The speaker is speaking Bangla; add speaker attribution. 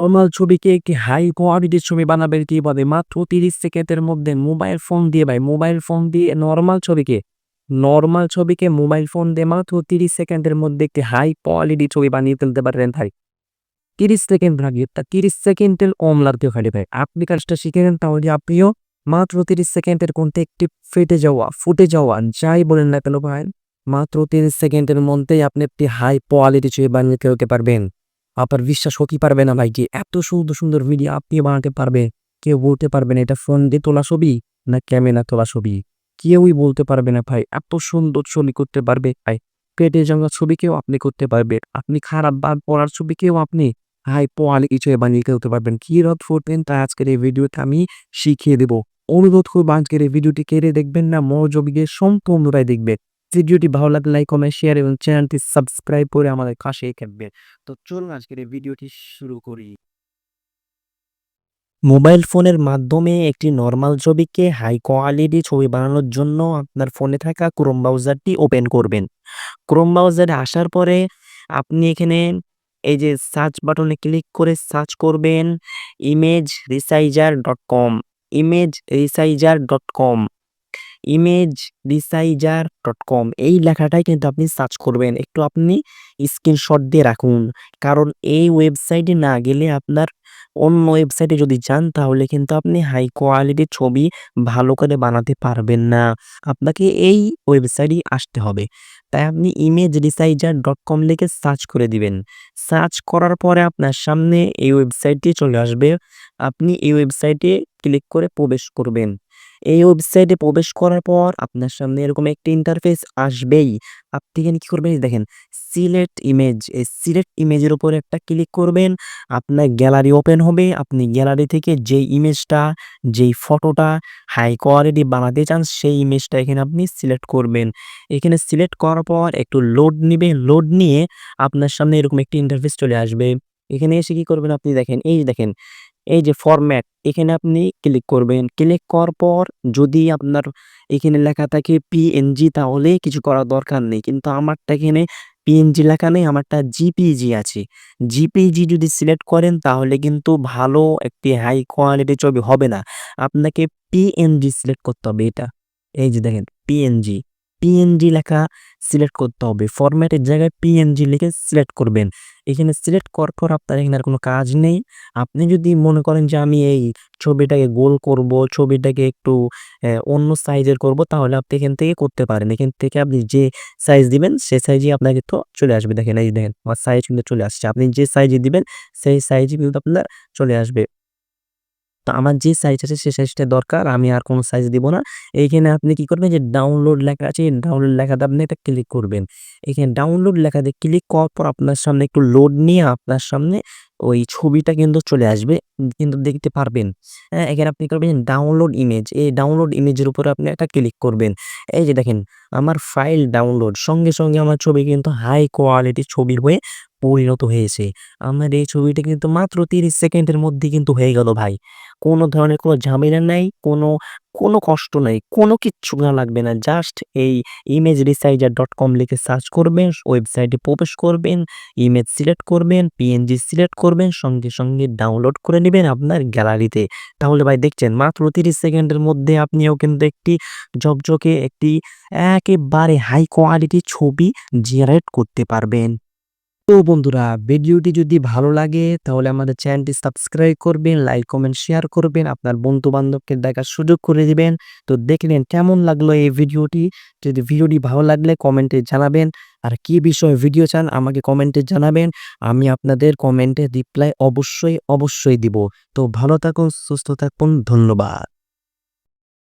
Speaker 1: নর্মাল ছবিকে একটি হাই কোয়ালিটির ছবি বানাবেন কীভাবে মাত্র তিরিশ সেকেন্ডের মধ্যে মোবাইল ফোন দিয়ে ভাই, মোবাইল ফোন দিয়ে নর্মাল ছবিকে নর্মাল ছবিকে মোবাইল ফোন দিয়ে মাত্র তিরিশ সেকেন্ডের মধ্যে একটি হাই কোয়ালিটি ছবি বানিয়ে ফেলতে পারবেন ভাই। তিরিশ সেকেন্ড লাগে তা তিরিশ সেকেন্ডের কম লাগতে পারে ভাই। আপনি কাজটা শিখে নেন তাহলে আপনিও মাত্র তিরিশ সেকেন্ডের কোনটা একটি ফেটে যাওয়া ফুটে যাওয়া, যাই বলেন না কেন ভাই, মাত্র তিরিশ সেকেন্ডের মধ্যেই আপনি একটি হাই কোয়ালিটি ছবি বানিয়ে ফেলতে পারবেন। আপনার বিশ্বাস হতে পারবে না, ভাই কি এত সুন্দর সুন্দর ভিডিও আপনি বানাতে পারবে কেউ বলতে পারবে না এটা ফোন দিয়ে তোলা ছবি না ক্যামেরা তোলা ছবি। কেউই বলতে পারবে না, ভাই, এত সুন্দর ছবি করতে পারবে, ভাই কেটে যাওয়া ছবিকেও আপনি করতে পারবেন আপনি খারাপ বা পড়ার ছবিকেও আপনি হাই পোয়ালি কিছু বানিয়ে খেলতে পারবেন। কি রথ ফুটবেন তা আজকের এই ভিডিওতে আমি শিখিয়ে দেবো। অনুরোধ করব আজকের এই ভিডিওটি কেড়ে দেখবেন না মনোযোগীকে সম্পূর্ণটাই দেখবে ভিডিওটি ভালো লাগলে লাইক, কমেন্ট, শেয়ার এবং চ্যানেলটি সাবস্ক্রাইব করে আমাদের পাশে থাকবেন। তো চলুন আজকের এই ভিডিওটি শুরু করি। মোবাইল ফোনের মাধ্যমে একটি নর্মাল ছবিকে হাই কোয়ালিটি ছবি বানানোর জন্য আপনার ফোনে থাকা ক্রোম ব্রাউজারটি ওপেন করবেন। ক্রোম ব্রাউজারে আসার পরে আপনি এখানে এই যে সার্চ বাটনে ক্লিক করে সার্চ করবেন image resizer dot com image resizer dot com image resizer dot com এই লেখাটাই কিন্তু আপনি সার্চ করবেন। একটু আপনি স্ক্রিনশট দিয়ে রাখুন। কারণ এই ওয়েবসাইটে না গেলে আপনার অন্য ওয়েবসাইটে যদি যান, তাহলে কিন্তু আপনি হাই কোয়ালিটির ছবি ভালো করে বানাতে পারবেন না। আপনাকে এই ওয়েবসাইটে আসতে হবে। তাই আপনি ইমেজ রিসাইজার ডট কম লিখে সার্চ করে দিবেন। সার্চ করার পরে আপনার সামনে এই ওয়েবসাইটটি চলে আসবে। আপনি এই ওয়েবসাইটে ক্লিক করে প্রবেশ করবেন। এই ওয়েবসাইটে প্রবেশ করার পর আপনার সামনে এরকম একটি ইন্টারফেস আসবেই। আপনি এখানে কী করবেন? দেখেন সিলেক্ট ইমেজ এই সিলেক্ট ইমেজের উপরে একটা ক্লিক করবেন। আপনার গ্যালারি ওপেন হবে। আপনি গ্যালারি থেকে যেই ইমেজটা যেই ফটোটা হাই কোয়ালিটি বানাতে চান, সেই ইমেজটা এখানে আপনি সিলেক্ট করবেন। এখানে সিলেক্ট করার পর একটু লোড নিবে লোড নিয়ে আপনার সামনে এরকম একটি ইন্টারফেস চলে আসবে। এখানে এসে কি করবেন আপনি দেখেন, এই দেখেন, এই যে ফরম্যাট এখানে আপনি ক্লিক করবেন। ক্লিক করার পর যদি আপনার এখানে লেখা থাকে পিএনজি তাহলে কিছু করার দরকার নেই। কিন্তু আমারটা এখানে পিএনজি লেখা নেই, আমারটা জিপিজি আছে। জিপিজি যদি সিলেক্ট করেন তাহলে কিন্তু ভালো একটি হাই কোয়ালিটি ছবি হবে না। আপনাকে পিএনজি সিলেক্ট করতে হবে এটা। এই যে দেখেন পিএনজি পিএনজি লেখা সিলেক্ট করতে হবে। ফরম্যাটের জায়গায় পিএনজি লিখে সিলেক্ট করবেন। এখানে সিলেক্ট করার পর আপনার এখানে আর কোনো কাজ নেই। আপনি যদি মনে করেন যে আমি এই ছবিটাকে গোল করব, ছবিটাকে একটু অন্য সাইজের করব, তাহলে আপনি এখান থেকে করতে পারেন। এখান থেকে আপনি যে সাইজ দিবেন, সে সাইজই আপনাকে তো চলে আসবে। দেখেন, এই দেখেন, আমার সাইজ কিন্তু চলে আসছে। আপনি যে সাইজে দিবেন, সেই সাইজই কিন্তু আপনার চলে আসবে। তো আমার যে সাইজ আছে সে সাইজটা দরকার, আমি আর কোনো সাইজ দিব না। এইখানে আপনি কি করবেন যে ডাউনলোড লেখা আছে ডাউনলোড লেখাতে আপনি এটা ক্লিক করবেন। এখানে ডাউনলোড লেখাতে ক্লিক করার পর আপনার সামনে একটু লোড নিয়ে আপনার সামনে ওই ছবিটা কিন্তু চলে আসবে, কিন্তু দেখতে পারবেন। হ্যাঁ এখানে আপনি করবেন ডাউনলোড ইমেজ এই ডাউনলোড ইমেজের উপরে আপনি একটা ক্লিক করবেন। এই যে দেখেন, আমার ফাইল ডাউনলোড সঙ্গে সঙ্গে আমার ছবি কিন্তু হাই কোয়ালিটি ছবি হয়ে পরিণত হয়েছে। আমার এই ছবিটা কিন্তু মাত্র তিরিশ সেকেন্ডের মধ্যে কিন্তু হয়ে গেল ভাই। কোনো ধরনের কোনো ঝামেলা নাই, কোনো কোনো কষ্ট নাই, কোনো কিচ্ছু না লাগবে না। জাস্ট এই ইমেজ রিসাইজার ডট কম লিখে সার্চ করবেন ওয়েবসাইটে প্রবেশ করবেন ইমেজ সিলেক্ট করবেন পিএনজি সিলেক্ট করবেন, সঙ্গে সঙ্গে ডাউনলোড করে নেবেন আপনার গ্যালারিতে তাহলে ভাই দেখছেন, মাত্র তিরিশ সেকেন্ডের মধ্যে আপনিও কিন্তু একটি ঝকঝকে একটি একেবারে হাই কোয়ালিটি ছবি জেনারেট করতে পারবেন। তো বন্ধুরা, ভিডিওটি যদি ভালো লাগে, তাহলে আমাদের চ্যানেলটি সাবস্ক্রাইব করবেন, লাইক, কমেন্ট, শেয়ার করবেন। আপনার বন্ধু বান্ধবকে দেখার সুযোগ করে দিবেন। তো দেখলেন কেমন লাগল এই ভিডিওটি। যদি ভিডিওটি ভালো লাগলে কমেন্টে জানাবেন। আর কি বিষয়ে ভিডিও চান আমাকে কমেন্টে জানাবেন। আমি আপনাদের কমেন্টে রিপ্লাই অবশ্যই অবশ্যই দিব। তো ভালো থাকুন, সুস্থ থাকুন, ধন্যবাদ।